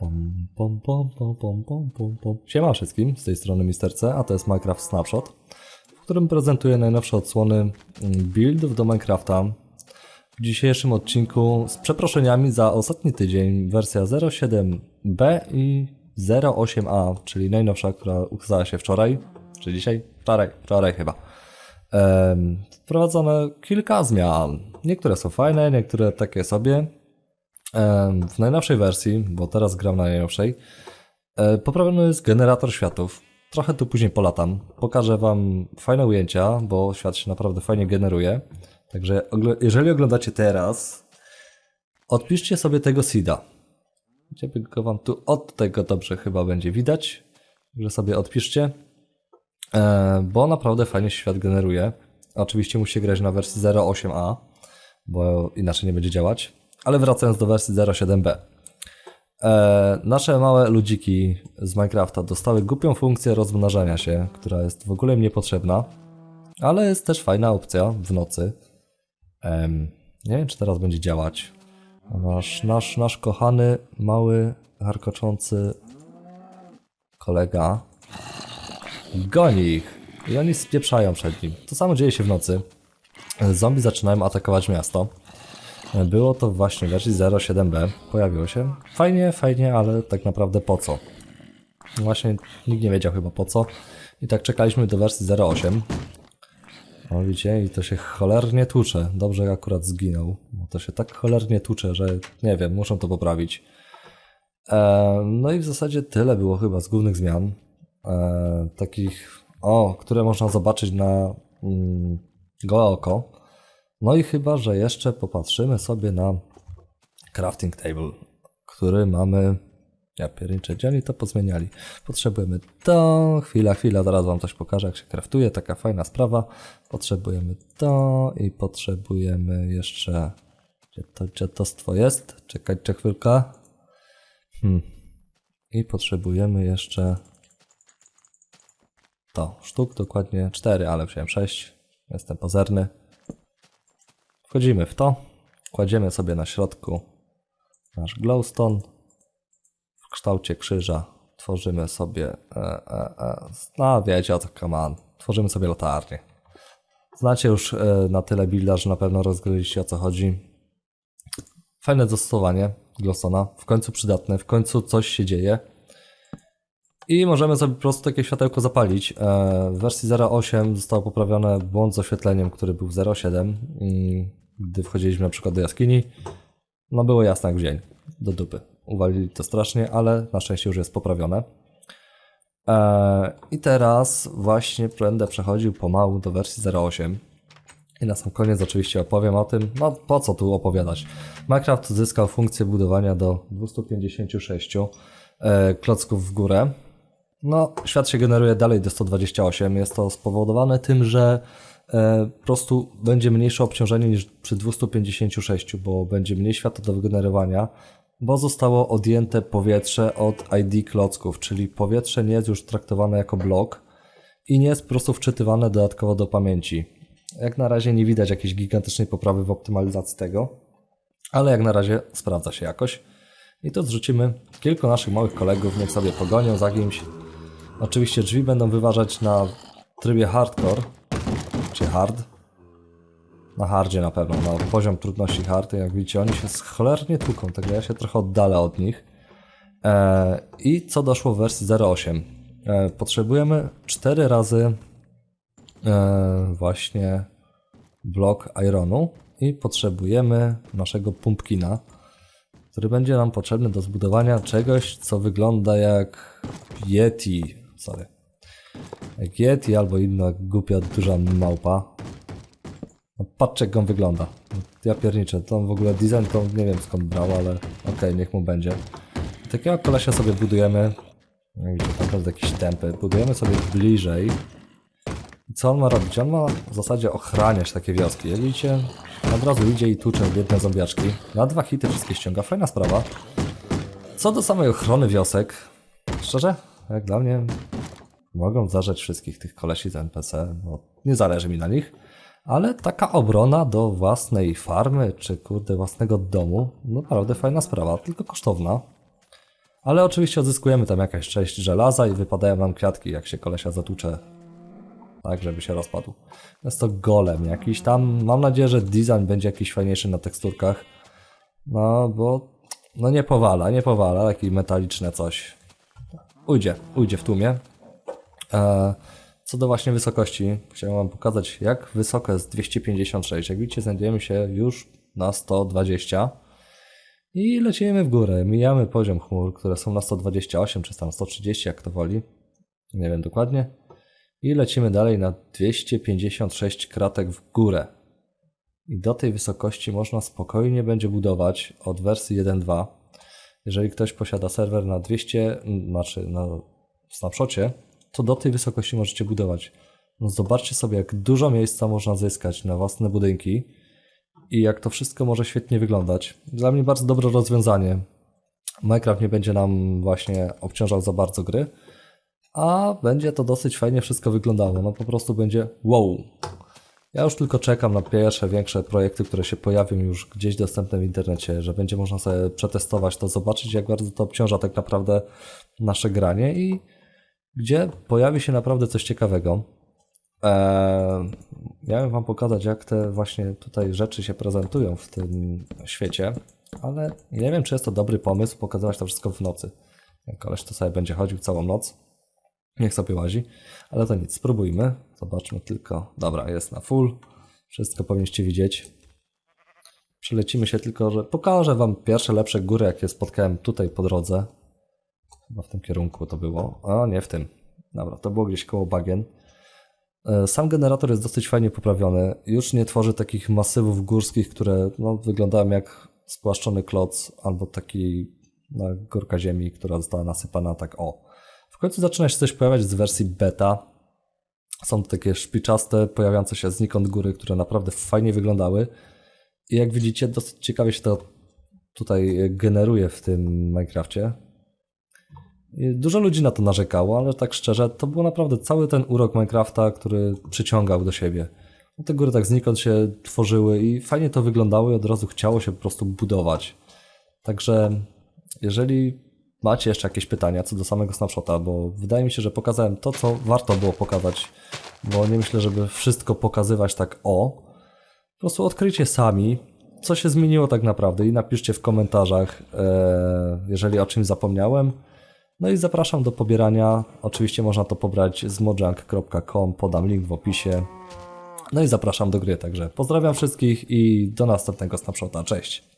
Pom, pom, pom, pom, pom, pom, pom, pom. Siema wszystkim, z tej strony Mister C, a to jest Minecraft Snapshot, w którym prezentuję najnowsze odsłony mm, buildów do Minecrafta. W dzisiejszym odcinku z przeproszeniami za ostatni tydzień wersja 07b i 08a, czyli najnowsza, która ukazała się wczoraj, czy dzisiaj? Wczoraj, wczoraj chyba. Wprowadzono kilka zmian. Niektóre są fajne, niektóre takie sobie. W najnowszej wersji, bo teraz gram na najnowszej, e, poprawiony jest generator światów. Trochę tu później polatam. Pokażę Wam fajne ujęcia, bo świat się naprawdę fajnie generuje. Także jeżeli oglądacie teraz, odpiszcie sobie tego seeda. Gdzie go Wam tu od tego dobrze chyba będzie widać, że sobie odpiszcie, e, bo naprawdę fajnie świat generuje. Oczywiście musicie grać na wersji 08a, bo inaczej nie będzie działać. Ale wracając do wersji 07b. E, nasze małe ludziki z Minecrafta dostały głupią funkcję rozmnażania się, która jest w ogóle niepotrzebna, ale jest też fajna opcja w nocy. Nie wiem, czy teraz będzie działać. Nasz, nasz, nasz kochany, mały, harkoczący kolega goni ich i oni spieprzają przed nim. To samo dzieje się w nocy. Zombie zaczynają atakować miasto. Było to właśnie wersji 07b. Pojawiło się. Fajnie, fajnie, ale tak naprawdę po co? Właśnie nikt nie wiedział chyba po co. I tak czekaliśmy do wersji 08. O widzicie, i to się cholernie tłucze. Dobrze jak akurat zginął. Bo to się tak cholernie tłucze, że nie wiem, muszą to poprawić. E, no i w zasadzie tyle było chyba z głównych zmian. E, takich, o, które można zobaczyć na mm, gołe oko. No i chyba, że jeszcze popatrzymy sobie na crafting table, który mamy. Ja pierniczę, gdzie oni to pozmieniali. Potrzebujemy to. Chwila, chwila, zaraz wam coś pokażę, jak się kraftuje. Taka fajna sprawa. Potrzebujemy to i potrzebujemy jeszcze. Gdzie to, gdzie to jest? Czekajcie chwilkę. Hmm. I potrzebujemy jeszcze to. Sztuk dokładnie 4, ale wziąłem 6. Jestem pozerny. Wchodzimy w to, kładziemy sobie na środku nasz glowstone w kształcie krzyża. Tworzymy sobie, e, e, e, no wiecie o co kaman, tworzymy sobie latarnię. Znacie już e, na tyle builda, że na pewno rozgryliście o co chodzi. Fajne zastosowanie glowstone'a, w końcu przydatne, w końcu coś się dzieje. I możemy sobie po prostu takie światełko zapalić. E, W wersji 0.8 zostało poprawione błąd z oświetleniem, który był w 0.7. I Gdy wchodziliśmy na przykład do jaskini, no było jasno jak w dzień. Do dupy. Uwalili to strasznie, ale na szczęście już jest poprawione. E, I teraz właśnie będę przechodził pomału do wersji 0.8. I na sam koniec oczywiście opowiem o tym, no po co tu opowiadać. Minecraft zyskał funkcję budowania do 256 e, klocków w górę. No, świat się generuje dalej do 128. Jest to spowodowane tym, że e, po prostu będzie mniejsze obciążenie niż przy 256, bo będzie mniej światła do wygenerowania, bo zostało odjęte powietrze od ID klocków, czyli powietrze nie jest już traktowane jako blok i nie jest po prostu wczytywane dodatkowo do pamięci. Jak na razie nie widać jakiejś gigantycznej poprawy w optymalizacji tego, ale jak na razie sprawdza się jakoś. I to zrzucimy kilku naszych małych kolegów, niech sobie pogonią za kimś. Oczywiście drzwi będą wyważać na trybie hardcore, czy hard. Na hardzie na pewno, na poziom trudności hard. Jak widzicie, oni się cholernie tłuką, tego ja się trochę oddalę od nich. E, I co doszło w wersji 0.8? E, potrzebujemy 4 razy e, właśnie blok ironu i potrzebujemy naszego pumpkina, który będzie nam potrzebny do zbudowania czegoś, co wygląda jak Yeti. Sorry. Jak Yeti albo inna głupia duża małpa. No, patrzcie jak on wygląda. Ja pierniczę, to w ogóle design to nie wiem skąd brał, ale okej, niech mu będzie. Takiego kolesia sobie budujemy. Widzicie, naprawdę jakieś tempy. Budujemy sobie bliżej. I co on ma robić? On ma w zasadzie ochraniać takie wioski. Jak widzicie, od razu idzie i tłucze biedne zombiaczki. Na dwa hity wszystkie ściąga. Fajna sprawa. Co do samej ochrony wiosek, szczerze, jak dla mnie, mogą zarzeć wszystkich tych kolesi z NPC, bo nie zależy mi na nich, ale taka obrona do własnej farmy, czy kurde własnego domu, no naprawdę fajna sprawa, tylko kosztowna. Ale oczywiście odzyskujemy tam jakaś część żelaza i wypadają nam kwiatki, jak się kolesia zatłucze. Tak, żeby się rozpadł. Jest to golem jakiś tam. Mam nadzieję, że design będzie jakiś fajniejszy na teksturkach. No, bo no nie powala, nie powala, takie metaliczne coś. Ujdzie, ujdzie w tłumie. E, co do właśnie wysokości, chciałem wam pokazać jak wysoko jest 256. Jak widzicie znajdujemy się już na 120 i lecimy w górę. Mijamy poziom chmur, które są na 128 czy tam 130 jak to woli. Nie wiem dokładnie. I lecimy dalej na 256 kratek w górę. I do tej wysokości można spokojnie będzie budować od wersji 1.2. Jeżeli ktoś posiada serwer na 200, m, znaczy na snapshocie, to do tej wysokości możecie budować. No zobaczcie sobie, jak dużo miejsca można zyskać na własne budynki i jak to wszystko może świetnie wyglądać. Dla mnie bardzo dobre rozwiązanie. Minecraft nie będzie nam właśnie obciążał za bardzo gry, a będzie to dosyć fajnie wszystko wyglądało. No po prostu będzie wow. Ja już tylko czekam na pierwsze większe projekty, które się pojawią już gdzieś dostępne w internecie, że będzie można sobie przetestować to, zobaczyć jak bardzo to obciąża tak naprawdę nasze granie i gdzie pojawi się naprawdę coś ciekawego. Eee, miałem wam pokazać jak te właśnie tutaj rzeczy się prezentują w tym świecie, ale nie wiem czy jest to dobry pomysł pokazywać to wszystko w nocy. Jak koleś to sobie będzie chodził całą noc, Niech sobie łazi, ale to nic, spróbujmy. Zobaczmy tylko. Dobra, jest na full. Wszystko powinniście widzieć. Przelecimy się tylko, że pokażę wam pierwsze lepsze góry, jakie spotkałem tutaj po drodze. Chyba w tym kierunku to było. A nie w tym. Dobra, to było gdzieś koło bagien. E, Sam generator jest dosyć fajnie poprawiony. Już nie tworzy takich masywów górskich, które no, wyglądają jak spłaszczony kloc albo taki górka ziemi, która została nasypana tak o. Końcu zaczyna się coś pojawiać z wersji beta. Są takie szpiczaste, pojawiające się znikąd góry, które naprawdę fajnie wyglądały. I jak widzicie, dosyć ciekawie się to tutaj generuje w tym Minecrafcie. I Dużo ludzi na to narzekało, ale tak szczerze, to był naprawdę cały ten urok Minecrafta, który przyciągał do siebie. Te góry tak znikąd się tworzyły i fajnie to wyglądało i od razu chciało się po prostu budować. Także jeżeli macie jeszcze jakieś pytania co do samego snapshota, bo wydaje mi się, że pokazałem to, co warto było pokazać, bo nie myślę, żeby wszystko pokazywać tak o. Po prostu odkryjcie sami, co się zmieniło tak naprawdę i napiszcie w komentarzach, e, jeżeli o czymś zapomniałem. No i zapraszam do pobierania. Oczywiście można to pobrać z mojang.com, podam link w opisie. No i zapraszam do gry, także pozdrawiam wszystkich i do następnego snapshota. Cześć!